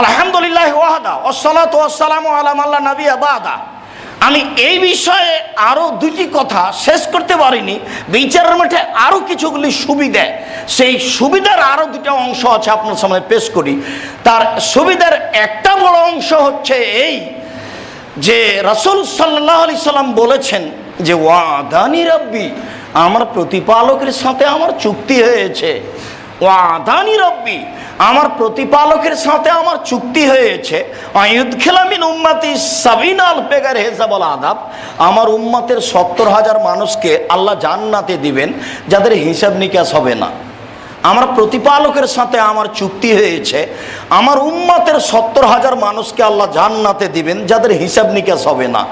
আলহামদুলিল্লাহ আল্লাহ নবী আমি এই বিষয়ে আরও দুটি কথা শেষ করতে পারিনি, বিচারের মাঠে আরও কিছুগুলি সুবিধা। সেই সুবিধার আরও দুটো অংশ আছে আপনার সামনে পেশ করি। তার সুবিধার একটা বড় অংশ হচ্ছে এই যে রাসূল সাল্লাহ আলি সাল্লাম বলেছেন যে, ওয়াদানি রব্বি, আমার প্রতিপালকের সাথে আমার চুক্তি হয়েছে। ওয়াদানি রব্বি আমার প্রতিপালকের সাথে আমার চুক্তি হয়েছে। খেলামিন উম্মাতি সাবিন আল পেগার হেসাবল আদাব আমার উম্মাতের সত্তর হাজার মানুষকে আল্লাহ জান্নাতে দিবেন, যাদের হিসাব নিকাশ হবে না। আমার প্রতিপালকের সাথে আমার চুক্তি হয়েছে। আমার উম্মাতের সত্তর হাজার মানুষকে আল্লাহ জান্নাতে দিবেন, যাদের হিসাব নিকাশ হবে না।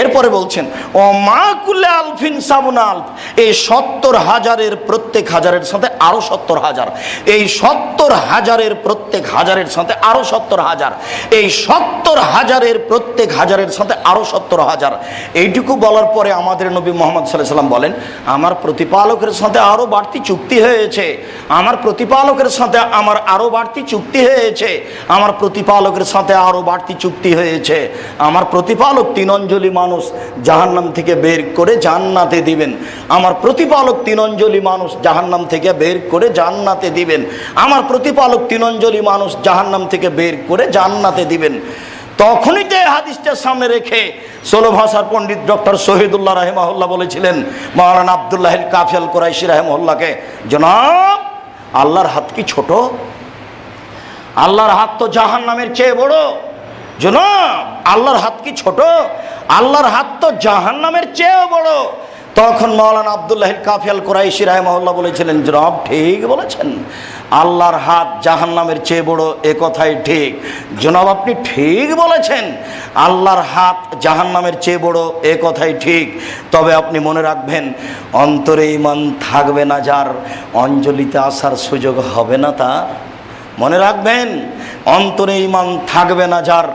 এরপরে বলছেন, ও মা কুল্লে আলফিন সাবুন আলফ এই সত্তর হাজারের প্রত্যেক হাজারের সাথে আরও সত্তর হাজার। এই সত্তর হাজারের প্রত্যেক হাজারের সাথে আরও সত্তর হাজার। এই সত্তর হাজারের প্রত্যেক হাজারের সাথে আরও সত্তর হাজার। এইটুকু বলার পরে আমাদের নবী মোহাম্মদ সাল্লাহ সাল্লাম বলেন, আমার প্রতিপালকের সাথে আরও বাড়তি চুক্তি হয়েছে। আমার প্রতিপালকের সাথে আমার আরও বাড়তি চুক্তি হয়েছে। আমার প্রতিপালকের সাথে আরও বাড়তি চুক্তি হয়েছে। আমার প্রতিপালক তিন অঞ্জলি মানুষ জাহান্নাম থেকে বের করে জান্নাতে দিবেন। আমার প্রতিপালক তিন অঞ্জলি মানুষ জাহান্নাম থেকে বের করে জান্নাতে দিবেন। আমার প্রতিপালক তিন অঞ্জলি মানুষ জাহান্নাম থেকে বের করে জান্নাতে দিবেন। তখনই যে হাদিসটার সামনে রেখে ষোলো ভাষার পণ্ডিত ডক্টর শহীদুল্লাহ রাহেমাহুল্লাহ বলেছিলেন মহারানা আবদুল্লাহ কাফিয়াল কোরাইশি রাহেমহল্লাকে জনাব, আল্লাহর হাত কি ছোট? আল্লাহর হাত তো জাহান নামের চেয়ে বড়। জনাব, আল্লাহর হাত কি ছোট? আল্লাহর হাত তো জাহান নামের চেয়েও বড়। তখন মৌলানা আবদুল্লাহ কাফিয়াল কোরাইশি রাহেমহল্লা বলেছিলেন, জনাব, ঠিক বলেছেন। আল্লাহর হাত জাহান নামের চেয়ে বড়, এ কথাই ঠিক। জনাব, আপনি ঠিক বলেছেন। আল্লাহর হাত জাহান নামের চেয়ে বড়, এ কথাই ঠিক। তবে আপনি মনে রাখবেন, অন্তরে ইমান থাকবে না যার, অঞ্জলিতে আসার সুযোগ হবে না তার। মনে রাখবেন, অন্তরে ইমান থাকবে না যার,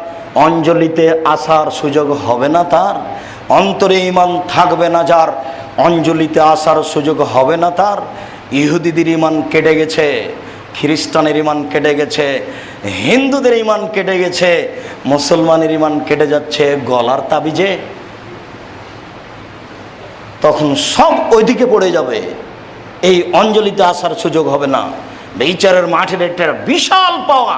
অঞ্জলিতে আসার সুযোগ হবে না তার। অন্তরে ইমান থাকবে না যার, অঞ্জলিতে আসার সুযোগ হবে না তার। ইহুদিদের ইমান কেটে গেছে, খ্রিস্টানের ইমান কেটে গেছে, হিন্দুদের ইমান কেটে গেছে, মুসলমানের ইমান কেটে যাচ্ছে গলার তাবিজে। তখন সব ওইদিকে পড়ে যাবে, এই অঞ্জলিতে আসার সুযোগ হবে না। বিচারের মাঠের একটা বিশাল পাওয়া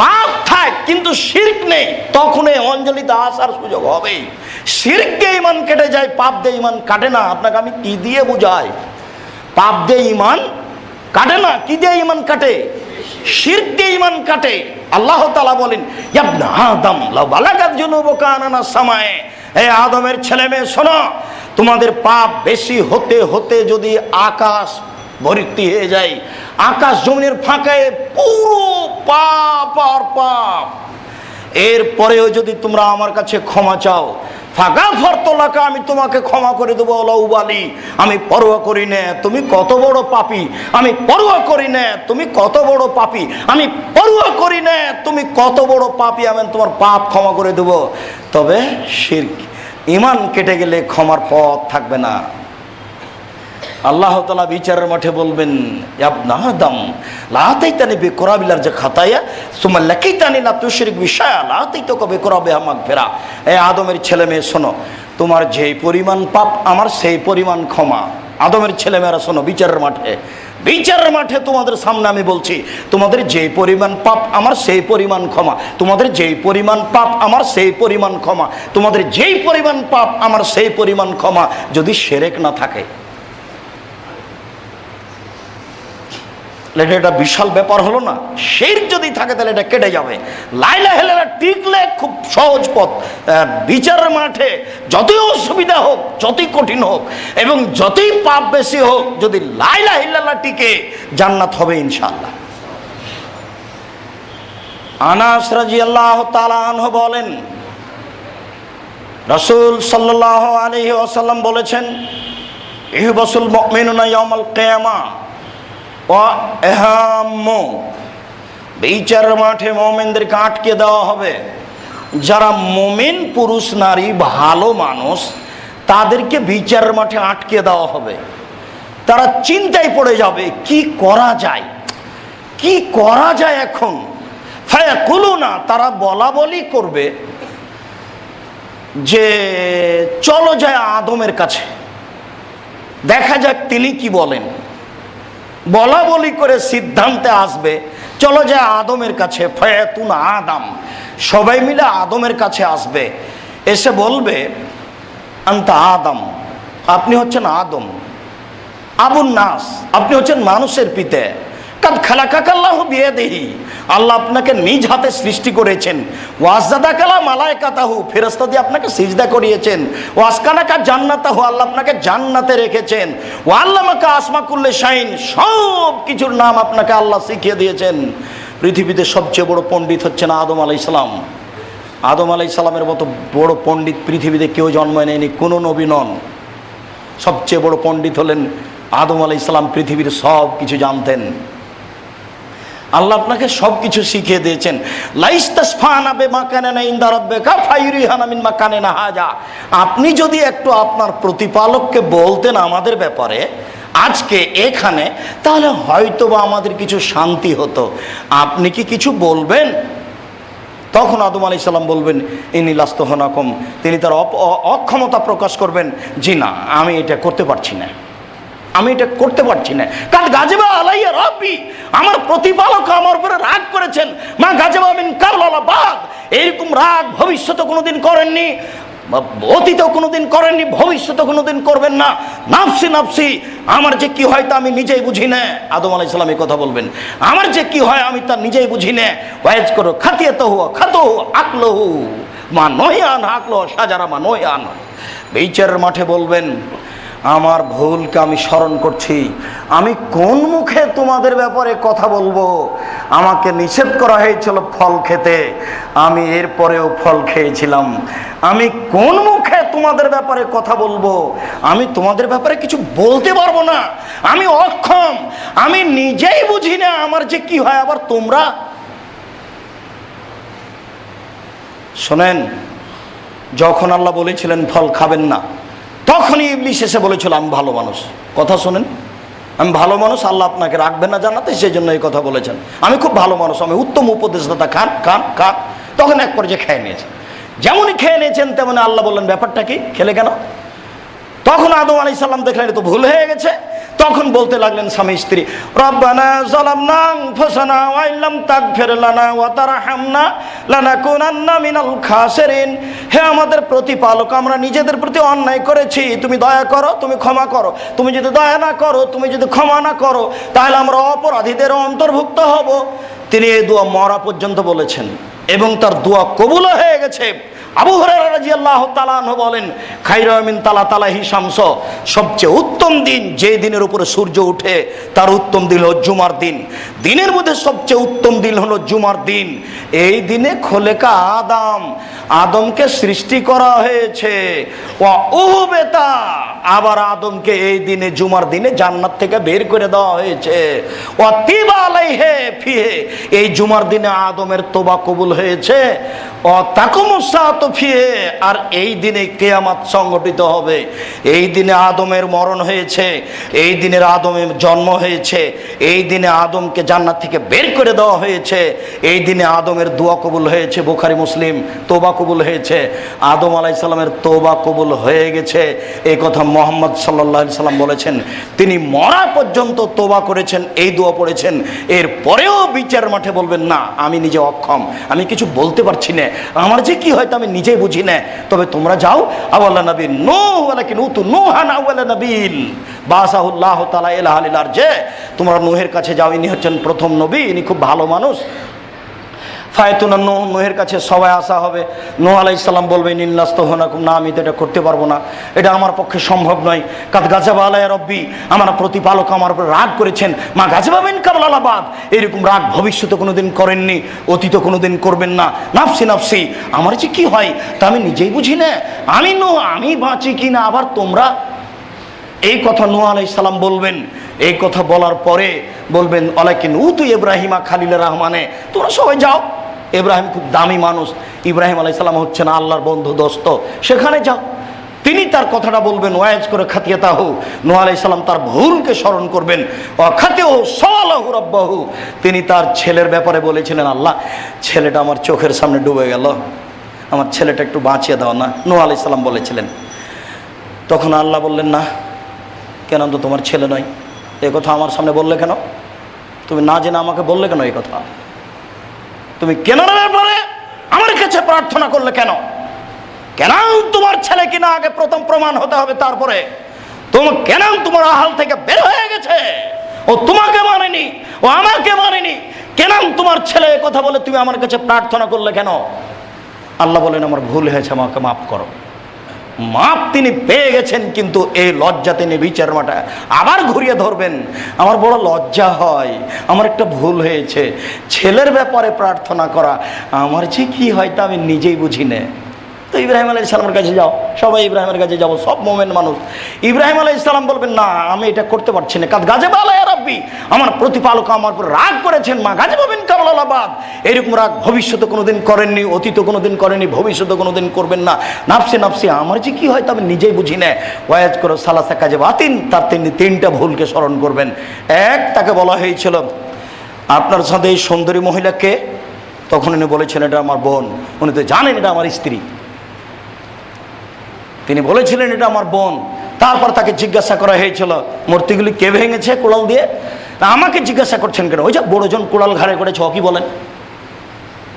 পাপ থাক, কিন্তু শির্ক নেই। তখন এই অঞ্জলিতে আসার সুযোগ হবেই শিরকে ইমান কেটে যায়, পাপ দিয়ে ইমান কাটে না। আপনাকে আমি কি দিয়ে বুঝাই? পাপ দিয়ে ইমান কাটে না? কি দিয়ে ইমান কাটে? ইমান কাটে। আল্লাহ তালা বলেন আদম হে আদমের ছেলে মেয়ে শোনো, তোমাদের পাপ বেশি হতে হতে যদি আকাশ ভর্তি হয়ে যায়। আকাশ জমিনের ফাঁকায় পুরো পাপ আর পাপ। এরপরেও যদি তোমরা আমার কাছে ক্ষমা চাও, ফাঁকা ফরতলাকা আমি তোমাকে ক্ষমা করে দেবো উবালি আমি পরোয়া করি না, তুমি কত বড় পাপি। আমি পরোয়া করি না, তুমি কত বড় পাপি। আমি পরোয়া করি না, তুমি কত বড় পাপি, আমি তোমার পাপ ক্ষমা করে দেবো। তবে শির্ক ইমান কেটে গেলে ক্ষমার পথ থাকবে না। আল্লাহ তালা বিচারের মাঠে বলবেন আদম লাহাতেই বেকরাবিলার যে খাতাইয়া তোমার লেখেই তানি না তুশরিক বিষয় লাহাতেই তো কবে করাবে আমাক ফেরা এ আদমের ছেলে মেয়ে, শোনো, তোমার যেই পরিমাণ পাপ, আমার সেই পরিমাণ ক্ষমা। আদমের ছেলেমেয়েরা শোনো, বিচারের মাঠে। বিচারের মাঠে তোমাদের সামনে আমি বলছি, তোমাদের যেই পরিমাণ পাপ, আমার সেই পরিমাণ ক্ষমা। তোমাদের যেই পরিমাণ পাপ, আমার সেই পরিমাণ ক্ষমা। তোমাদের যেই পরিমাণ পাপ, আমার সেই পরিমাণ ক্ষমা। যদি সেরেক না থাকে তাহলে এটা বিশাল ব্যাপার হলো না। সেই যদি থাকে তাহলে এটা কেটে যাবে। লাইলা হেলেরা টিকলে খুব সহজ পথ। বিচারের মাঠে যতই অসুবিধা হোক, যতই কঠিন হোক, এবং যতই পাপ বেশি হোক, যদি লাইলা হিল্লাল্লাহ টিকে, জান্নাত হবে ইনশাল্লাহ আনাস রাজি আল্লাহ তালাহ বলেন, রসুল সাল্লাহ আলহি আসাল্লাম বলেছেন, ইহবসুল মিনুনা ইয়ামাল কেয়ামা বিচার মাঠে মোমেনদেরকে আটকে দেওয়া হবে। যারা মোমেন পুরুষ, নারী, ভালো মানুষ, তাদেরকে বিচার মাঠে আটকে দেওয়া হবে। তারা চিন্তায় পড়ে যাবে, কি করা যায়? কি করা যায় এখন? ফায়াকুলু না, তারা বলা বলি করবে যে, চলো যায় আদমের কাছে। দেখা যাক তিনি কি বলেন। বলা বলি করে সিদ্ধান্তে আসবে। চলো যায় আদমের কাছে, ফয়াতুন আদম। সবাই মিলে আদমের কাছে আসবে। এসে বলবে, আন্তা আদম, আপনি হচ্ছেন আদম। আবুল নাস, আপনি হচ্ছেন মানুষের পিতে। কাদ আল্লাহ আপনাকে নিজ হাতে সৃষ্টি করেছেন। আপনাকে সিজদা করিয়েছেন। জান্নাতাহু, আল্লাহ আপনাকে জান্নাতে রেখেছেন। সব কিছুর নাম আপনাকে আল্লাহ শিখিয়ে দিয়েছেন। পৃথিবীতে সবচেয়ে বড় পণ্ডিত হচ্ছেন আদম আলাইসালাম আদম আলাইসালামের মতো বড় পণ্ডিত পৃথিবীতে কেউ জন্ম নেয়নি, কোনো নবী নন। সবচেয়ে বড় পণ্ডিত হলেন আদম আলাই ইসলাম পৃথিবীর সব কিছু জানতেন। আল্লাহ আপনাকে সব কিছু শিখিয়ে দিয়েছেন। আপনি যদি একটু আপনার প্রতিপালককে বলতেন আমাদের ব্যাপারে, আজকে এখানে, তাহলে হয়তো বা আমাদের কিছু শান্তি হতো। আপনি কি কিছু বলবেন? তখন আদম আলি সাল্লাম বলবেন, ইনি লাস্তহনাকম তিনি তার অক্ষমতা প্রকাশ করবেন, জি না, আমি এটা করতে পারছি না। আমি এটা করতে পারছি না। কারণ গাজেবা আলাইয়া রব্বি আমার প্রতিপালক আমার উপরে রাগ করেছেন। মা গাজেবা মিন কারলালা বাদ এরকম রাগ ভবিষ্যতে কোনোদিন করেননি। অতীতেও কোনোদিন করেননি, ভবিষ্যতে কোনোদিন করবেন না। নাফসি নাফসি, আমার যে কি হয় তা আমি নিজেই বুঝি না। আদম আলাই সালাম এই কথা বলবেন। আমার যে কি হয় আমি তা নিজেই বুঝি না। ওয়াজ করো খাতিয়ে তো হুয়া, খাতো আকলো হু মা নয় আন হাকলো সাজারা মা নয় আন। বিচারের মাঠে বলবেন আমার ভুলকে আমি স্মরণ করছি। আমি কোন মুখে তোমাদের ব্যাপারে কথা বলব? আমাকে নিষেধ করা হয়েছিল ফল খেতে। আমি এরপরেও ফল খেয়েছিলাম। আমি কোন মুখে তোমাদের ব্যাপারে কথা বলব? আমি তোমাদের ব্যাপারে কিছু বলতে পারব না। আমি অক্ষম। আমি নিজেই বুঝি না আমার যে কি হয়। আবার তোমরা? শোনেন, যখন আল্লাহ বলেছিলেন ফল খাবেন না তখনই ইবলিশ এসে বলেছিল, আমি ভালো মানুষ। কথা শোনেন, আমি ভালো মানুষ, আল্লাহ আপনাকে রাখবেন না জানাতে সেই জন্য এই কথা বলেছেন। আমি খুব ভালো মানুষ, আমি উত্তম উপদেশদাতা খান খান খান তখন এক পর্যায়ে খেয়ে নিয়েছেন যেমনই খেয়ে নিয়েছেন, তেমনি আল্লাহ বললেন, ব্যাপারটা কি? খেলে কেন? তখন আদম আলাই সাল্লাম দেখলেন তো ভুল হয়ে গেছে। তখন বলতে লাগলেন স্বামী, স্ত্রী, রব্বানা জালামনা আনফুসানা ওয়া ইল্লাম তাগফির লানা ওয়া তারহামনা লানাকুনান্না মিনাল খাসিরিন। হে আমাদের প্রতিপালক, আমরা নিজেদের প্রতি অন্যায় করেছি। তুমি দয়া করো, তুমি ক্ষমা করো। তুমি যদি দয়া না করো, তুমি যদি ক্ষমা না করো, তাহলে আমরা অপরাধীদের অন্তর্ভুক্ত হব। তিনি এই দোয়া মরা পর্যন্ত বলেছেন। এবং তার দোয়া কবুল হয়ে গেছে। আবু বলেন খাইরামিন তালা তালাহি শামস। সবচেয়ে উত্তম দিন যে দিনের উপরে সূর্য উঠে, তার উত্তম দিন হলো জুমার দিন। দিনের মধ্যে সবচেয়ে উত্তম দিন হলো জুমার দিন। এই দিনে খোলেকা আদম। আদমকে সৃষ্টি করা হয়েছে। ওয়া উহুবেতা। আবার আদমকে এই দিনে জুমার দিনে জান্নাত থেকে বের করে দেওয়া হয়েছে। ও তিবা আলাইহে ফিহে। এই জুমার দিনে আদমের তোবা কবুল হয়েছে। আর এই দিনে কেয়ামাত সংগঠিত হবে। এই দিনে আদমের মরণ হয়েছে, এই দিনের আদমের জন্ম হয়েছে, এই দিনে আদমকে জান্নাত থেকে বের করে দেওয়া হয়েছে, এই দিনে আদমের দোয়া কবুল হয়েছে, বুখারি, মুসলিম তোবা কবুল হয়েছে, আদম আলাই সাল্লামের তোবা কবুল হয়ে গেছে। এই কথা মোহাম্মদ সাল্লাহ সাল্লাম বলেছেন, তিনি মরা পর্যন্ত তোবা করেছেন, এই দোয়া পড়েছেন এর পরেও বিচার মাঠে বলবেন, না, আমি নিজে অক্ষম, আমি কিছু বলতে পারছি না। আমার যে কি হয় আমি নিজেই বুঝি না। তবে তোমরা যাও আওয়াল্লা নবী নো ওয়ালাকিন উতু নোহান আওয়াল্লা নবীন। বাসাহুল্লাহ তালা এলাহ আলিলার যে, তোমরা নোহের কাছে যাও, ইনি হচ্ছেন প্রথম নবী, ইনি খুব ভালো মানুষ। ফায়তুনা নোহ, নোহের কাছে সবাই আসা হবে। নোহ আলাই ইসলাম বলবে নিল্লাস্ত হনাকুম না, আমি তো এটা করতে পারব না। এটা আমার পক্ষে সম্ভব নয়। কাত গাজাবা আলাই রব্বি, আমার প্রতিপালক আমার উপর রাগ করেছেন। মা গাজাবা বিন কাবলালাবাদ এরকম রাগ ভবিষ্যতে কোনোদিন করেননি, অতীত কোনোদিন করবেন না। নাফসি নাফসি, আমার যে কি হয়, তা আমি নিজেই বুঝি না। আমি নো আমি বাঁচি কি না আবার তোমরা? এই কথা নোয়া আলাই সালাম বলবেন। এই কথা বলার পরে বলবেন অলাকিন উতু ইব্রাহিমা খালিল রহমানে। তোমরা সবাই যাও। ইব্রাহিম খুব দামি মানুষ। ইব্রাহিম আলাই সালাম হচ্ছেন আল্লাহর বন্ধু, দোস্ত। সেখানে যাও। তিনি তার কথাটা বলবেন ওয়াজ করে খাতিয়া তাহু নোয়া আলাইসাল্লাম তার ভুলকে স্মরণ করবেন। ও খাতেও সওয়ালাহু রব্বাহু। তিনি তার ছেলের ব্যাপারে বলেছিলেন, আল্লাহ, ছেলেটা আমার চোখের সামনে ডুবে গেল। আমার ছেলেটা একটু বাঁচিয়ে দাও না। নোয়া আলাইসাল্লাম বলেছিলেন। তখন আল্লাহ বললেন, না, কেন তো তোমার ছেলে নয়? এ কথা আমার সামনে বললে কেন? তুমি না জেনে আমাকে বললে কেন এই কথা? তুমি কেন ব্যাপারে আমার কাছে প্রার্থনা করলে কেন? কেন তোমার ছেলে কিনা আগে প্রথম প্রমাণ হতে হবে তারপরে? তোমার কেন তোমার আহাল থেকে বের হয়ে গেছে? ও তোমাকে মানেনি, ও আমাকে মানেনি। কেন তোমার ছেলে কথা বলে তুমি আমার কাছে প্রার্থনা করলে কেন? আল্লাহ বলেন, আমার ভুল হয়েছে, আমাকে মাফ করো। মাপ তিনি পেয়ে গেছেন কিন্তু এই লজ্জা তিনি বিচার মাটা আবার ঘুরিয়ে ধরবেন। আমার বড় লজ্জা হয়, আমার একটা ভুল হয়েছে। ছেলের ব্যাপারে প্রার্থনা করা, আমার যে কি হয় তা আমি নিজেই বুঝি না। তো ইব্রাহিম আলাই ইসলামের কাছে যাও। সবাই ইব্রাহিমের কাছে যাব, সব মোমেন্ট মানুষ। ইব্রাহিম আলাই ইসলাম বলবেন, না, আমি এটা করতে পারছি না। কাজ গাজে বালাই রাব্বি, আমার প্রতিপালক আমার উপর রাগ করেছেন। মা গাজে পাবেন কামলালাবাদ। এরকম রাগ ভবিষ্যতে কোনোদিন করেননি, অতীত কোনোদিন করেননি, ভবিষ্যতে কোনোদিন করবেন না। নাফসে নাফসে, আমার যে কি হয় তা আমি নিজেই বুঝি না। ওয়াজ করো, সালাসা কাজে বাতিন, তার তিনি তিনটা ভুলকে স্মরণ করবেন। এক, তাকে বলা হয়েছিল, আপনার সাথে এই সুন্দরী মহিলাকে? তখন উনি বলেছেন, এটা আমার বোন। উনি তো জানেন এটা আমার স্ত্রী। তিনি বলেছিলেন, এটা আমার বোন। তারপর তাকে জিজ্ঞাসা করা হয়েছিল, মূর্তিগুলি কে ভেঙেছে কুড়াল দিয়ে? তা আমাকে জিজ্ঞাসা করছেন কেন? ওই যে বড়জন কুড়াল ঘাড়ে করেছে কি বলেন?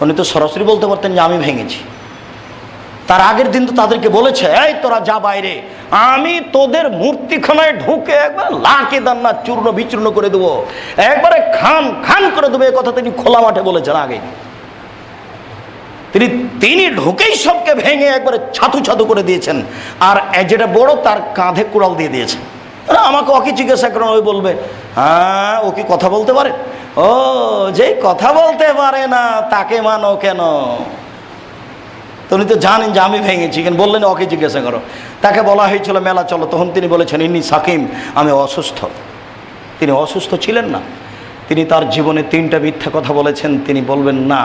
উনি তো সরাসরি বলতে পারতেন যে, আমি ভেঙেছি। তার আগের দিন তো তাদেরকে বলেছে, এই তোরা যা বাইরে, আমি তোদের মূর্তিখানায় ঢুকে একবার লাকে দান্না চূর্ণ, বিচূর্ণ করে দেবো। একবারে খান খান করে দেবো। এ কথা তিনি খোলা মাঠে বলেছেন আগে। তিনি তিনি ঢুকেই সবকে ভেঙে একবারে ছাতু ছাতু করে দিয়েছেন। আর যেটা বড়, তার কাঁধে কুড়াল দিয়ে দিয়েছেন। আমাকে ওকে জিজ্ঞাসা করেন, ওই বলবে হ্যাঁ ও কি কথা বলতে পারে? ও, যে কথা বলতে পারে না, তাকে মানো কেন? তুমি তো জানেন যে আমি ভেঙেছি। কেন বললেন, ওকে জিজ্ঞাসা করো। তাকে বলা হয়েছিল, মেলা চলো। তখন তিনি বলেছেন ইনি সাকিম, আমি অসুস্থ। তিনি অসুস্থ ছিলেন না। তিনি তার জীবনে তিনটা মিথ্যা কথা বলেছেন, তিনি বলবেন, না,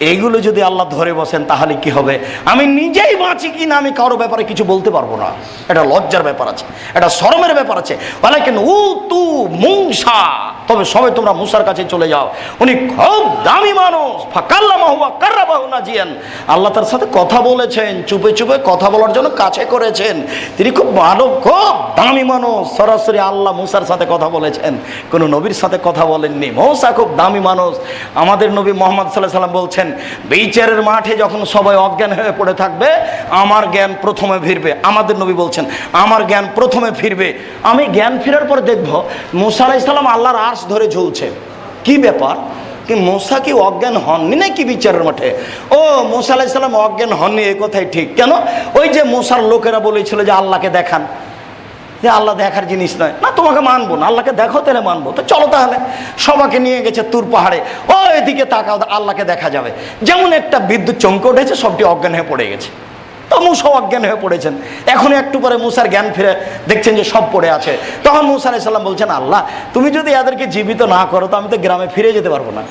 এইগুলো যদি আল্লাহ ধরে বসেন, তাহলে কি হবে? আমি নিজেই বাঁচি কি না, আমি কারও ব্যাপারে কিছু বলতে পারব না। এটা লজ্জার ব্যাপার আছে, এটা শরমের ব্যাপার আছে। বলে কেন উ তু মুংসা তবে সবাই তোমরা মুসার কাছে চলে যাও। উনি খুব দামি মানুষ। ফাকাল্লা মাহুয়া কার্রা বাহু নাজিয়ান। আল্লাহ তার সাথে কথা বলেছেন, চুপে চুপে কথা বলার জন্য কাছে করেছেন। তিনি খুব মানব, খুব দামি মানুষ। সরাসরি আল্লাহ মুসার সাথে কথা বলেছেন। কোনো নবীর সাথে কথা বলেননি। মৌসা খুব দামি মানুষ। আমাদের নবী মোহাম্মদ সাল্লাহ সাল্লাম বলছেন, বিচারের মাঠে যখন সবাই অজ্ঞান হয়ে পড়ে থাকবে, আমার জ্ঞান প্রথমে ফিরবে। আমাদের নবী বলছেন, আমার জ্ঞান প্রথমে ফিরবে। আমি জ্ঞান ফেরার পর দেখব, মুসা আলাইসাল্লাম আল্লাহর আর্শ ধরে ঝুলছে। কি ব্যাপার? কি মোসা কি অজ্ঞান হননি নাকি বিচারের মাঠে? ও, মোসা আলাইসাল্লাম অজ্ঞান হননি, এ কথাই ঠিক। কেন? ওই যে মোসার লোকেরা বলেছিল যে আল্লাহকে দেখান। যে আল্লাহ দেখার জিনিস নয়। না, তোমাকে মানবো না, আল্লাহকে দেখো তাহলে মানবো। তো চলো তাহলে সবাইকে নিয়ে গেছে তুর পাহাড়ে। ও, এদিকে তাকাও, আল্লাহকে দেখা যাবে। যেমন একটা বিদ্যুৎ চমকে উঠেছে, সবটি অজ্ঞান হয়ে পড়ে গেছে। তো মুসা অজ্ঞান হয়ে পড়েছেন। এখন একটু পরে মুসার জ্ঞান ফিরে দেখছেন যে সব পড়ে আছে। তখন মুসা আলাইসাল্লাম বলছেন, আল্লাহ, তুমি যদি এদেরকে জীবিত না করো, তো আমি তো গ্রামে ফিরে যেতে পারব না।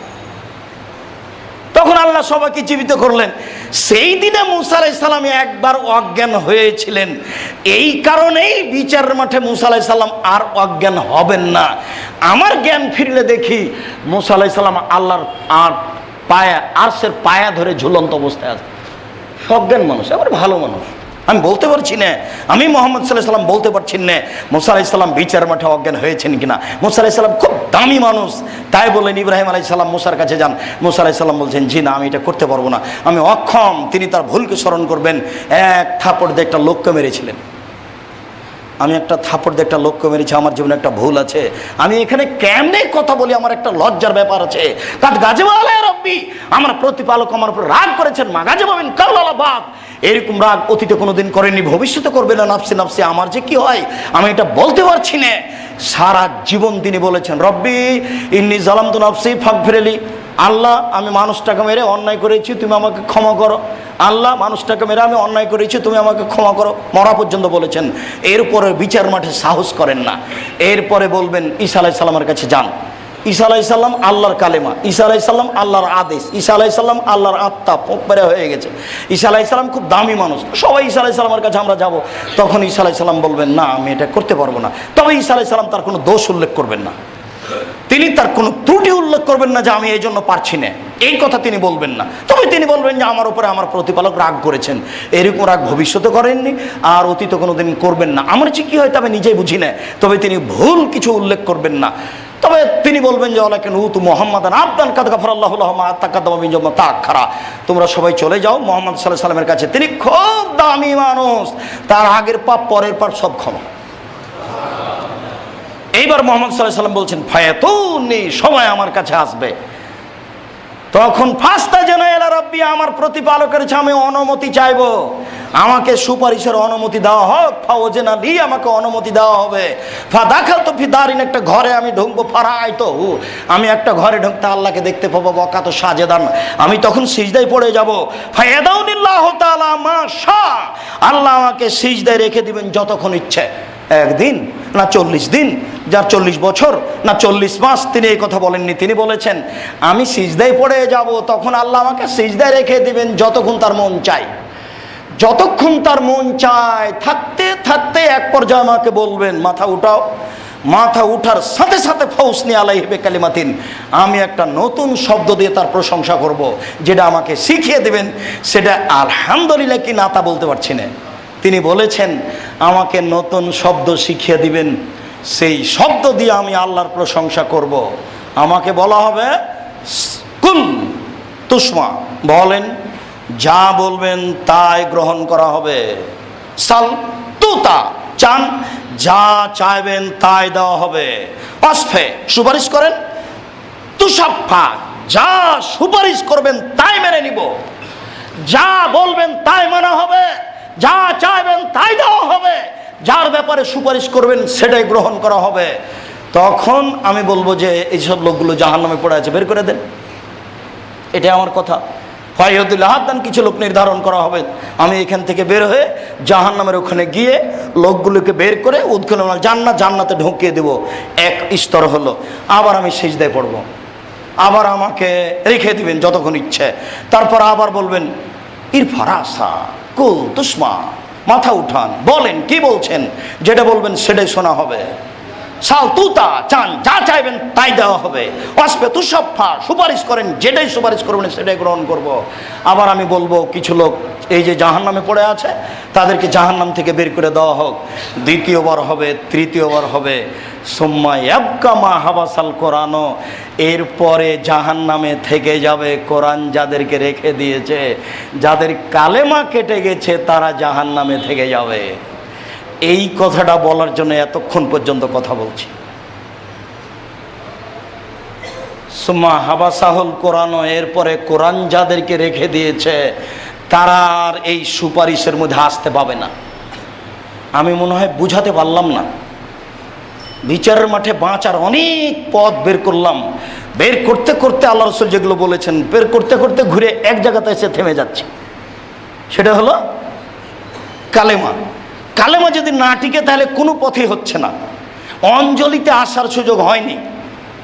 আল্লাহ সবাইকে জীবিত করলেন। সেই দিনে মুসা আলাইসাল্লাম একবার অজ্ঞান হয়েছিলেন। এই কারণেই বিচার মাঠে মুসা আলাইসাল্লাম আর অজ্ঞান হবেন না। আমার জ্ঞান ফিরলে দেখি মুসা আলাইসাল্লাম আল্লাহর আর পায়া আরসের পায়া ধরে ঝুলন্ত অবস্থায় আছে। সজ্ঞান মানুষ আবার ভালো মানুষ। আমি বলতে পারছি না। আমি মোহাম্মদ সাল্লাহ সাল্লাম বলতে পারছি না। মোসা আলাইসাল্লাম বিচার মাঠে অজ্ঞান হয়েছেন কিনা? মোসা আলাইসাল্লাম খুব দামি মানুষ। তাই বললেন, ইব্রাহিম আলাইসাল্লাম মোসার কাছে যান। মোসা আলাইসাল্লাম বলছেন, জি না, আমি এটা করতে পারব না। আমি অক্ষম। তিনি তার ভুলকে স্মরণ করবেন। এক থাপড় দিয়ে একটা লোককে মেরেছিলেন। আমি একটা থাপড় দিয়ে একটা লক্ষ্য মেরেছি, আমার জীবনে একটা ভুল আছে। আমি এখানে কেমনে কথা বলি, আমার একটা লজ্জার ব্যাপার আছে। কাজ গাছে রব্বি? আমার প্রতিপালক আমার উপর রাগ করেছেন। মা গাছে পাবেন বাপ এরকম রাগ অতীতে কোনোদিন করেনি ভবিষ্যতে করবে না, নাফসি নাফসি, আমার যে কি হয়, আমি এটা বলতে পারছি না। সারা জীবন তিনি বলেছেন, রব্বি, ইন্নি জালাম তো নাফসি ফাঁক ফিরেলি আল্লাহ, আমি মানুষটাকে মেরে অন্যায় করেছি, তুমি আমাকে ক্ষমা করো। আল্লাহ, মানুষটাকে মেরে আমি অন্যায় করেছি, তুমি আমাকে ক্ষমা করো। মরা পর্যন্ত বলেছেন। এরপরে বিচার মাঠে সাহস করেন না। এরপরে বলবেন, ঈসা আলাহ সাল্লামের কাছে যান। ঈসা আলাইসাল্লাম আল্লাহর কালেমা, ঈসা আলাইসাল্লাম আল্লাহর আদেশ, ঈসা আলাইসাল্লাম আল্লাহর আত্মা পোকপেরে হয়ে গেছে। ঈসা আলাইসাল্লাম খুব দামি মানুষ, সবাই ঈসা আলাইসাল্লামের কাছে আমরা যাব, তখন ঈসা আলাইসাল্লাম বলবেন, না, আমি এটা করতে পারব না। তবে ঈসা আলাইসাল্লাম তার কোনো দোষ উল্লেখ করবেন না। তিনি তার কোনো ত্রুটি উল্লেখ করবেন না যে আমি এই জন্য পারছি না। এই কথা তিনি বলবেন না। তবে তিনি বলবেন যে আমার উপরে আমার প্রতিপালক রাগ করেছেন। এরকম রাগ ভবিষ্যতে করেননি, আর অতীত কোনো দিন করবেন না। আমার যে কী হয়তো আমি নিজেই বুঝি না। তবে তিনি ভুল কিছু উল্লেখ করবেন না। তবে তিনি বলবেন যে অলাকেন উতু মোহাম্মদ আবদান কাদ গাফর আল্লাহ তা খারা তোমরা সবাই চলে যাও, মোহাম্মদ সাল্লাহ সাল্লামের কাছে। তিনি খুব দামি মানুষ, তার আগের পাপ, পরের পাপ সব ক্ষমা। এইবার মোহাম্মদ সাল্লাহ সাল্লাম বলছেন, ফায়াতুনি, সময় আমার কাছে আসবে। তখন ফাস্তা যেন এলা রব্বি, আমার প্রতিপালকের কাছে আমি অনুমতি চাইব। আমাকে সুপারিশের অনুমতি দেওয়া হোক, ফাওজে না দিয়ে আমাকে অনুমতি দেওয়া হবে। ফা দেখাল তো ফিদারিন, একটা ঘরে আমি ঢুকবো ফারাই তো আমি একটা ঘরে ঢুকতে আল্লাহকে দেখতে পাবো বকা তো সাজেদান। আমি তখন সিজদায় পড়ে যাব। ফায়দাউনিল্লাহ তাআলা মা শাহ আল্লাহ আমাকে সিজদায় রেখে দিবেন যতক্ষণ ইচ্ছে। একদিন না চল্লিশ দিন, যার চল্লিশ বছর, না চল্লিশ মাস, তিনি এই কথা বলেননি। তিনি বলেছেন, আমি সিজদায় পড়ে যাব, তখন আল্লাহ আমাকে সিজদায় রেখে দিবেন যতক্ষণ তার মন চায়। যতক্ষণ তার মন চায়, থাকতে থাকতে এক পর্যায়ে আমাকে বলবেন, মাথা উঠাও। মাথা উঠার সাথে সাথে ফৌসনি আলাই হেবে কালিমাতিন, আমি একটা নতুন শব্দ দিয়ে তার প্রশংসা করব, যেটা আমাকে শিখিয়ে দেবেন। সেটা আলহামদুলিল্লাহ কি না তা বলতে পারছি না। তিনি বলেছেন, আমাকে নতুন শব্দ শিখিয়ে দিবেন, সেই শব্দ দিয়ে আমি আল্লাহর প্রশংসা করব। আমাকে বলা হবে, কুল তুষ্মা বলেন যা বলবেন তাই গ্রহণ করা হবে। সাল তুতা চান, যা চাইবেন তাই দেওয়া হবে। অস্ফে, সুপারিশ করেন। তুষাফা যা সুপারিশ করবেন তাই মেনে নিব। যা বলবেন তাই মানা হবে, যা চাইবেন তাই দেওয়া হবে। যার ব্যাপারে সুপারিশ করবেন সেটাই গ্রহণ করা হবে। তখন আমি বলব যে, এইসব লোকগুলো জাহান নামে পড়ে আছে, বের করে দেন। এটা আমার কথা। ফাইহদুল্লাহ দান কিছু লোক নির্ধারণ করা হবে। আমি এখান থেকে বের হয়ে জাহান নামের ওখানে গিয়ে লোকগুলোকে বের করে উৎখল জান্নাত, জান্নাতে ঢুকিয়ে দেব। এক স্তর হলো। আবার আমি সেজদায় পড়ব। আবার আমাকে রেখে দিবেন যতক্ষণ ইচ্ছে। তারপর আবার বলবেন ইরফারাসা কুল তুষ্মা মাথা উঠান, বলেন কি বলছেন? যেটা বলবেন সেটাই শোনা হবে। সাল তুতা, চান, যা চাইবেন তাই দেওয়া হবে। অস্পে তুষফা সুপারিশ করেন, যেটাই সুপারিশ করবেন সেটাই গ্রহণ করব। আবার আমি বলব, কিছু লোক এই যে জাহান নামে পড়ে আছে, তাদেরকে জাহান নাম থেকে বের করে দেওয়া হোক। দ্বিতীয়বার হবে, তৃতীয়বার হবে। সোম্মা মা হাবাসাল কোরআনও এরপরে জাহান নামে থেকে যাবে কোরআন যাদেরকে রেখে দিয়েছে। যাদের কালেমা কেটে গেছে, তারা জাহান নামে থেকে যাবে। এই কথাটা বলার জন্য এতক্ষণ পর্যন্ত কথা বলছি। সুমা হাবাসাহুল কোরআনও এরপরে কোরআন যাদেরকে রেখে দিয়েছে, তারা আর এই সুপারিশের মধ্যে আসতে পাবে না। আমি মনে হয় বুঝাতে পারলাম না। বিচারের মাঠে বাঁচার অনেক পথ বের করলাম। বের করতে করতে আল্লাহ রসুল যেগুলো বলেছেন, বের করতে করতে ঘুরে এক জায়গাতে এসে থেমে যাচ্ছে। সেটা হলো কালেমা। কালেমা যদি না টিকে, তাহলে কোনো পথে হচ্ছে না। অঞ্জলিতে আসার সুযোগ হয়নি,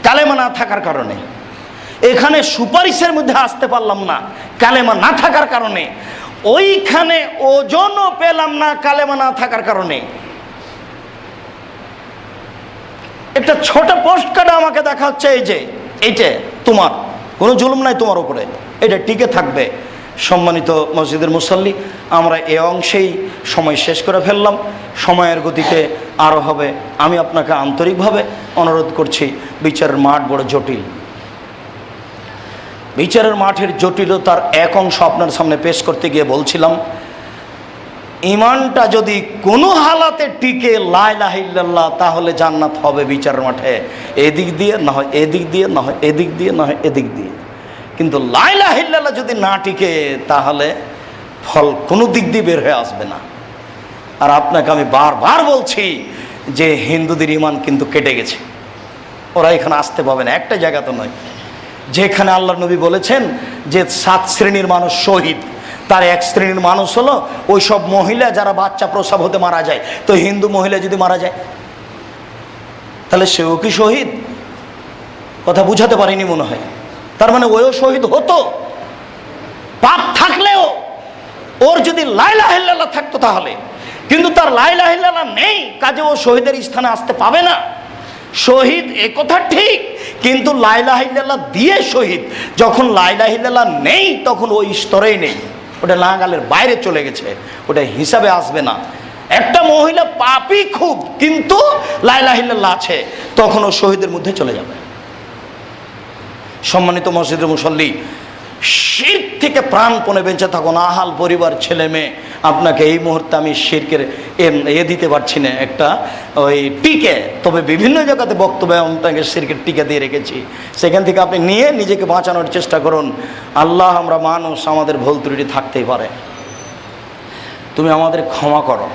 কালেমা না থাকার কারণে। এখানে সুপারিশের মধ্যে আসতে পারলাম না, কালেমা না থাকার কারণে। ওইখানে ওজনও পেলাম না, কালেমা না থাকার কারণে। একটা ছোট পোস্ট কার্ডে আমাকে দেখা হচ্ছে, এই যে, এইটা তোমার, কোনো জুলুম নাই তোমার উপরে। এটা টিকে থাকবে। সম্মানিত মসজিদের মুসল্লি, আমরা এ অংশেই সময় শেষ করে ফেললাম। সময়ের গতিতে আরও হবে। আমি আপনাকে আন্তরিকভাবে অনুরোধ করছি, বিচারের মাঠ বড় জটিল। বিচারের মাঠের জটিলতার এক অংশ আপনার সামনে পেশ করতে গিয়ে বলছিলাম, ইমানটা যদি কোনো হালাতে টিকে লাইলাহিল্লাহ তাহলে জান্নাত হবে বিচারের মাঠে। এদিক দিয়ে, না হয় এদিক দিয়ে, না হয় এদিক দিয়ে, না হয় এদিক দিয়ে। কিন্তু লাইলাহিল্লাহ যদি না টিকে, তাহলে ফল কোনো দিক দিয়ে বের হয়ে আসবে না। আর আপনাকে আমি বারবার বলছি যে হিন্দুদের ইমান কিন্তু কেটে গেছে। ওরা এখানে আসতে পাবে না, একটা জায়গা তো নয়। যেখানে আল্লাহ নবী বলেছেন যে সাত শ্রেণির মানুষ শহীদ, তার এক শ্রেণির মানুষ হলো ওই সব মহিলা যারা বাচ্চা প্রসব হতে মারা যায়। তো হিন্দু মহিলা যদি মারা যায়, তাহলে সেও কি শহীদ? কথা বুঝাতে পারিনি মনে হয়। তার মানে ওও শহীদ হতো। পাপ থাকলেও ওর যদি লাইলা হিল্লাল্লাহ থাকতো তাহলে। কিন্তু তার লাইলা হিল্লাল্লাহ নেই, কাজে ও শহীদের স্থানে আসতে পাবে না। শহীদ এ কথা ঠিক, কিন্তু লাইলা হিল্লাল্লাহ দিয়ে শহীদ। যখন লাইলা হিল্লাল্লাহ নেই, তখন ওই স্তরেই নেই। ওটা লাগালের বাইরে চলে গেছে, ওটা হিসাবে আসবে না। একটা মহিলা পাপই খুব, কিন্তু লাইলা হিল্লাল্লাহ আছে, তখন ও শহীদের মধ্যে চলে যাবে। সম্মানিত মসজিদের মুসল্লি, শির থেকে প্রাণপণে বেঁচে থাকুন, আহাল পরিবার, ছেলে মেয়ে। আপনাকে এই মুহূর্তে আমি শিরকের এ দিতে পারছি না। একটা ওই টিকে, তবে বিভিন্ন জায়গাতে বক্তব্য আপনাকে শিরকের টিকে দিয়ে রেখেছি। সেখান থেকে আপনি নিয়ে নিজেকে বাঁচানোর চেষ্টা করুন। আল্লাহ আমরা মানুষ, আমাদের ভুল ত্রুটি থাকতেই পারে। তুমি আমাদের ক্ষমা করো।